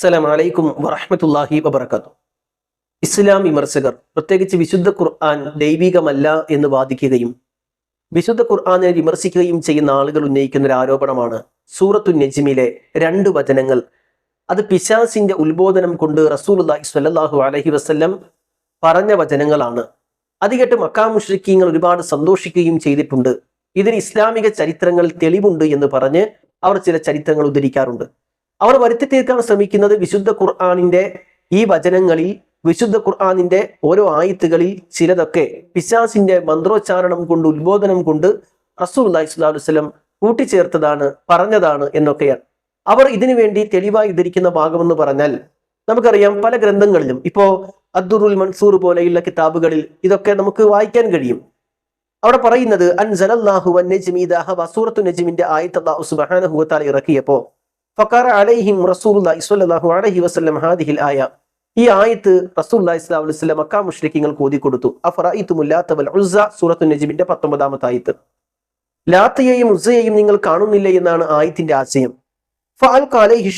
അസ്സലാം വലൈക്കും വറഹമത്തല്ലാഹി വബർക്കാത്തു ഇസ്ലാം വിമർശകർ പ്രത്യേകിച്ച് വിശുദ്ധ ഖുർആൻ ദൈവികമല്ല എന്ന് വാദിക്കുകയും വിശുദ്ധ ഖുർആനെ വിമർശിക്കുകയും ചെയ്യുന്ന ആളുകൾ ഉന്നയിക്കുന്ന ഒരു ആരോപണമാണ് സൂറത്തു നജ്മിലെ രണ്ട് വചനങ്ങൾ. അത് പിശാസിന്റെ ഉത്ബോധനം കൊണ്ട് റസൂലുള്ളാഹി സ്വല്ലല്ലാഹു അലഹി വസ്ല്ലം പറഞ്ഞ വചനങ്ങളാണ്. അത് കേട്ട് മക്കാ മുഷ്രിക്കീങ്ങൾ ഒരുപാട് സന്തോഷിക്കുകയും ചെയ്തിട്ടുണ്ട്. ഇതിന് ഇസ്ലാമിക ചരിത്രങ്ങൾ തെളിവുണ്ട് എന്ന് പറഞ്ഞ് അവർ ചില ചരിത്രങ്ങൾ ഉദ്ധരിക്കാറുണ്ട്. അവർ വരുത്തി തീർക്കാൻ ശ്രമിക്കുന്നത് വിശുദ്ധ ഖുർആാനിന്റെ ഈ വചനങ്ങളിൽ വിശുദ്ധ ഖുർആാനിന്റെ ഓരോ ആയത്തുകളിൽ ചിലതൊക്കെ പിശാസിന്റെ മന്ത്രോച്ചാരണം കൊണ്ട് ഉത്ബോധനം കൊണ്ട് റസൂൽ അള്ളാഹി വസ്ലം കൂട്ടിച്ചേർത്തതാണ് പറഞ്ഞതാണ് എന്നൊക്കെയാണ്. അവർ ഇതിനു വേണ്ടി തെളിവായി ഉദ്ധരിക്കുന്ന ഭാഗമെന്ന് പറഞ്ഞാൽ നമുക്കറിയാം പല ഗ്രന്ഥങ്ങളിലും ഇപ്പോ അദ്ദുറുൽ മൻസൂർ പോലെയുള്ള കിതാബുകളിൽ ഇതൊക്കെ നമുക്ക് വായിക്കാൻ കഴിയും. അവിടെ പറയുന്നത് അൻസലല്ലാഹു നജ്മി ദഹബ സൂറത്തു നജിമിന്റെ ആയത്ത് തആല ഇറക്കിയപ്പോ അലൈഹിം ഹാദിഹിൽ ആയ ഈ ആയത്ത് മുശ്രിക്കീങ്ങൾക്ക് ഓതി കൊടുത്തു. അഫറഅയ്തുമുൽ ലാത്ത വൽ ഉസ്സ സൂറത്തു നജ്മിന്റെ 19ാമത്തെ ആയത്ത്. ലാത്തയെയും ഉസയെയും നിങ്ങൾ കാണുന്നില്ല എന്നാണ് ആയത്തിന്റെ ആശയം. ഫാൽ കാലൈഹി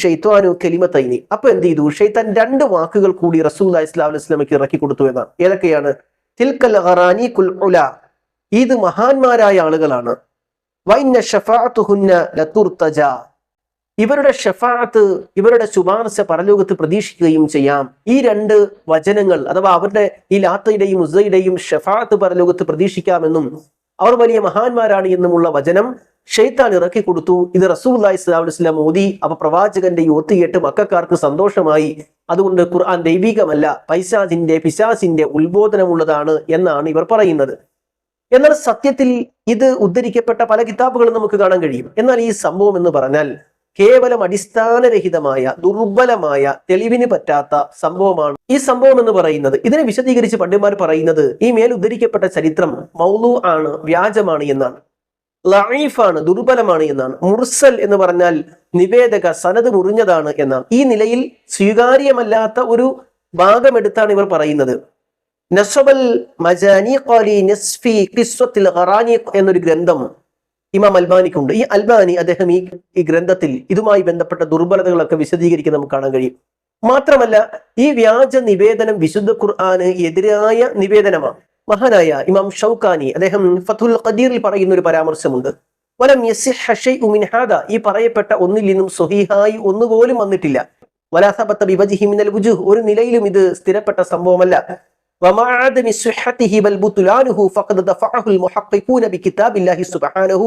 അപ്പൊ എന്ത് ചെയ്തു? ഷെയ്ത്താൻ രണ്ട് വാക്കുകൾ കൂടി റസൂൽ ഇസ്ലാം അലൈഹിസ്ലാമയ്ക്ക് ഇറക്കി കൊടുത്തു എന്നാണ്. ഏതൊക്കെയാണ്? ഇത് മഹാന്മാരായ ആളുകളാണ്. വൈന ഇവരുടെ ഷെഫാത്ത് ഇവരുടെ ശുപാർശ പരലോകത്ത് പ്രതീക്ഷിക്കുകയും ചെയ്യാം. ഈ രണ്ട് വചനങ്ങൾ അഥവാ അവരുടെ ഈ ലാത്തയുടെയും ഉസയുടെയും ഷെഫാത്ത് പരലോകത്ത് പ്രതീക്ഷിക്കാമെന്നും അവർ വലിയ മഹാന്മാരാണ് എന്നുമുള്ള വചനം ഷെയ്ത്താൻ ഇറക്കി കൊടുത്തു. ഇത് റസൂല്ലായി സ്വലാസ്ലാം മോദി അപ്പൊ പ്രവാചകന്റെ ഒത്തുകേട്ട് മക്കാർക്ക് സന്തോഷമായി. അതുകൊണ്ട് ഖുർആൻ ദൈവികമല്ല പൈസാസിന്റെ പിശാസിന്റെ ഉത്ബോധനമുള്ളതാണ് എന്നാണ് ഇവർ പറയുന്നത്. എന്നാൽ സത്യത്തിൽ ഇത് ഉദ്ധരിക്കപ്പെട്ട പല കിതാബുകളും നമുക്ക് കാണാൻ കഴിയും. എന്നാൽ ഈ സംഭവം എന്ന് പറഞ്ഞാൽ കേവലം അടിസ്ഥാനരഹിതമായ ദുർബലമായ തെളിവിന് പറ്റാത്ത സംഭവമാണ് ഈ സംഭവം എന്ന് പറയുന്നത്. ഇതിനെ വിശദീകരിച്ച് പണ്ഡിമാർ പറയുന്നത് ഈ മേൽ ഉദ്ധരിക്കപ്പെട്ട ചരിത്രം മൗലു ആണ് വ്യാജമാണ് എന്നാണ്. ലൈഫാണ് ദുർബലമാണ് എന്നാണ്. മുർസൽ എന്ന് പറഞ്ഞാൽ നിവേദക സനത് മുറിഞ്ഞതാണ് എന്നാണ്. ഈ നിലയിൽ സ്വീകാര്യമല്ലാത്ത ഒരു ഭാഗമെടുത്താണ് ഇവർ പറയുന്നത്. നസബൽ മജാനി എന്നൊരു ഗ്രന്ഥം ഇമാം അൽബാനിക്കുണ്ട്. ഈ അൽബാനി അദ്ദേഹം ഈ ഈ ഗ്രന്ഥത്തിൽ ഇതുമായി ബന്ധപ്പെട്ട ദുർബലതകളൊക്കെ വിശദീകരിക്കുന്ന നമുക്ക് കാണാൻ കഴിയും. മാത്രമല്ല ഈ വ്യാജ നിവേദനം വിശുദ്ധ ഖുർആാന് എതിരായ നിവേദനമാണ്. മഹാനായ ഇമാം ഷൗക്കാനി അദ്ദേഹം ഫതുൽ ഖദീറിൽ പറയുന്ന ഒരു പരാമർശമുണ്ട്. വലം ഈ പറയപ്പെട്ട ഒന്നിൽ നിന്നും സ്വഹീഹായി ഒന്നുപോലും വന്നിട്ടില്ല. വലാസബത്ത ബിവജിഹി മിനൽ വുജുഹ് ഒരു നിലയിലും ഇത് സ്ഥിരപ്പെട്ട സംഭവമല്ല. ومع عدم صحته بل بطلانه فقد دفعه المحققون بكتاب الله سبحانه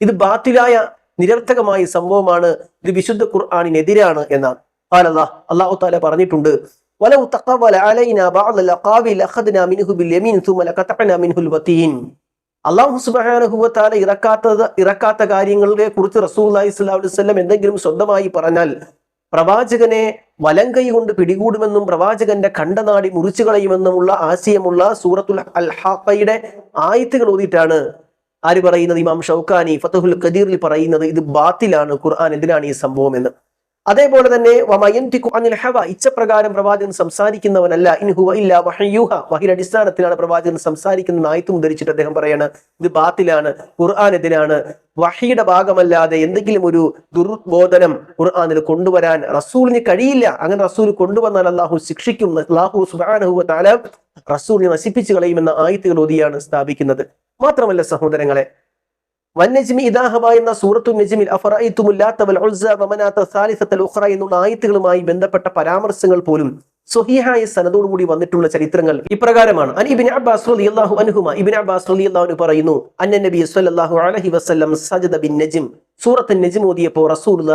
ഇത് ബാത്തിലായ നിരർത്ഥകമായ സംഭവമാണ് ഇത് വിശുദ്ധ ഖുർആാനിനെതിരാണ് എന്നാണ് അല്ലാഹ് അള്ളാഹു താല പറഞ്ഞിട്ടുണ്ട് ولو تقبل علينا بعض الاقاويل اخذنا منه باليمين ثم لقطعنا منه الوتين അള്ളാഹു സുബാനഹുവ താല ഇറക്കാത്തത് ഇറക്കാത്ത കാര്യങ്ങളെ കുറിച്ച് റസൂൽ അലൈഹി സ്വലാഹു അലൈഹി വസല്ലം എന്തെങ്കിലും സ്വന്തമായി പറഞ്ഞാൽ പ്രവാചകനെ വലങ്കൈ കൊണ്ട് പിടികൂടുമെന്നും പ്രവാചകന്റെ കണ്ടനാടി മുറിച്ചു കളയുമെന്നുമുള്ള ആശയമുള്ള സൂറത്തുൽ അൽ ഹാക്കയുടെ ആയത്തുകൾ ഓതിയിട്ടാണ് ആര് പറയുന്നത്? ഇമാം ഷൗഖാനി ഫതഹുൽ ഖദീറിൽ പറയുന്നത് ഇത് ബാത്തിലാണ് ഖുർആൻ എന്തിനാണ് ഈ സംഭവം എന്ന്? അതേപോലെ തന്നെ ഇച്ഛപ്രകാരം പ്രവാചകൻ സംസാരിക്കുന്നവനല്ല. ഇൻഹുവ ഇല്ല വഹയ്യൂഹ. വഹിയുടെ അടിസ്ഥാനത്തിലാണ് പ്രവാചകൻ സംസാരിക്കുന്ന നായത്വം ധരിച്ചിട്ട് അദ്ദേഹം പറയാണ് ഇത് ബാത്തിലാണ് ഖുർആൻ എതിരാണ് വഹിയുടെ ഭാഗമല്ലാതെ എന്തെങ്കിലും ഒരു ദുർബോധനം ഖുർആാനിൽ കൊണ്ടുവരാൻ റസൂലിന് കഴിയില്ല. അങ്ങനെ റസൂൽ കൊണ്ടുവന്നാൽ അള്ളാഹു ശിക്ഷിക്കും. അള്ളാഹു സുബാനഹുവ താല റസൂലിനെ നശിപ്പിച്ചു കളയുമെന്ന ആയത്തുകൾ ഓതിയാണ് സ്ഥാപിക്കുന്നത്. മാത്രമല്ല സഹോദരങ്ങളെ എന്നുള്ള ആയത്തുകളുമായി ബന്ധപ്പെട്ട പരാമർശങ്ങൾ പോലും സ്വഹീഹായ സനതോടുകൂടി വന്നിട്ടുള്ള ചരിത്രങ്ങൾ ഇപ്രകാരമാണ്. അബ്ബാസ് റളിയല്ലാഹു അബ്ബാസ് റളിയല്ലാഹു പറയുന്നു അന്ന നബി സല്ലല്ലാഹു അലൈഹി വസല്ലം സജദ ബിൻ നജ്ം റസൂലുള്ള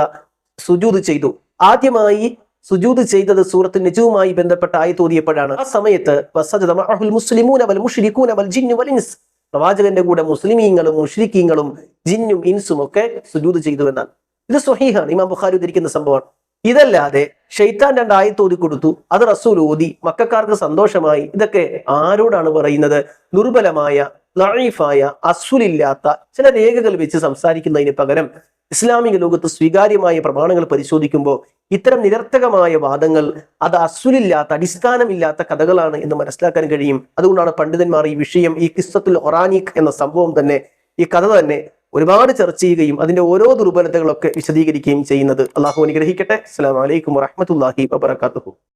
സുജൂദ് ചെയ്തു. ആദ്യമായി സുജൂദ് ചെയ്തത് സൂറത്ത് നജുവുമായി ബന്ധപ്പെട്ട ആയത്ത് ഓതിയപ്പോഴാണ്. ആ സമയത്ത് വസജദ മഅഹുൽ മുസ്ലിമൂന വൽ മുശ്രികൂന വൽ വൽ ഇൻസ് പ്രവാചകന്റെ കൂടെ മുസ്ലിമീങ്ങളും മുഷ്രിഖീങ്ങളും ജിന്നും ഇൻസും ഒക്കെ സുജൂത് ചെയ്തു എന്നാണ്. ഇത് സ്വഹീഹാണ്. ഇമാം ബുഖാരി ഉദ്ധരിക്കുന്ന സംഭവമാണ്. ഇതല്ലാതെ ഷെയ്ത്താൻ രണ്ട് ആയത്ത് ഓതി കൊടുത്തു. അത് റസൂൽ ഓതി. മക്കാർക്ക് സന്തോഷമായി. ഇതൊക്കെ ആരോടാണ് പറയുന്നത്? ദുർബലമായ ലൈഫായ അസുലില്ലാത്ത ചില രേഖകൾ വെച്ച് സംസാരിക്കുന്നതിന് പകരം ഇസ്ലാമിക ലോകത്ത് സ്വീകാര്യമായ പ്രമാണങ്ങൾ പരിശോധിക്കുമ്പോൾ ഇത്തരം നിരർത്ഥകമായ വാദങ്ങൾ അത് അസുലില്ലാത്ത അടിസ്ഥാനമില്ലാത്ത കഥകളാണ് എന്ന് മനസ്സിലാക്കാൻ കഴിയും. അതുകൊണ്ടാണ് പണ്ഡിതന്മാർ ഈ വിഷയം ഈ കിസ്സത്തുൽ ഒറാനിക് എന്ന സംഭവം തന്നെ ഈ കഥ തന്നെ ഒരുപാട് ചർച്ച ചെയ്യുകയും അതിന്റെ ഓരോ ദുർബലതകളൊക്കെ വിശദീകരിക്കുകയും ചെയ്യുന്നത്. അള്ളാഹു അനുഗ്രഹിക്കട്ടെ. അസ്സലാമു വലൈക്കും വറഹ്മത്തുള്ളാഹി വബറകാതുഹു.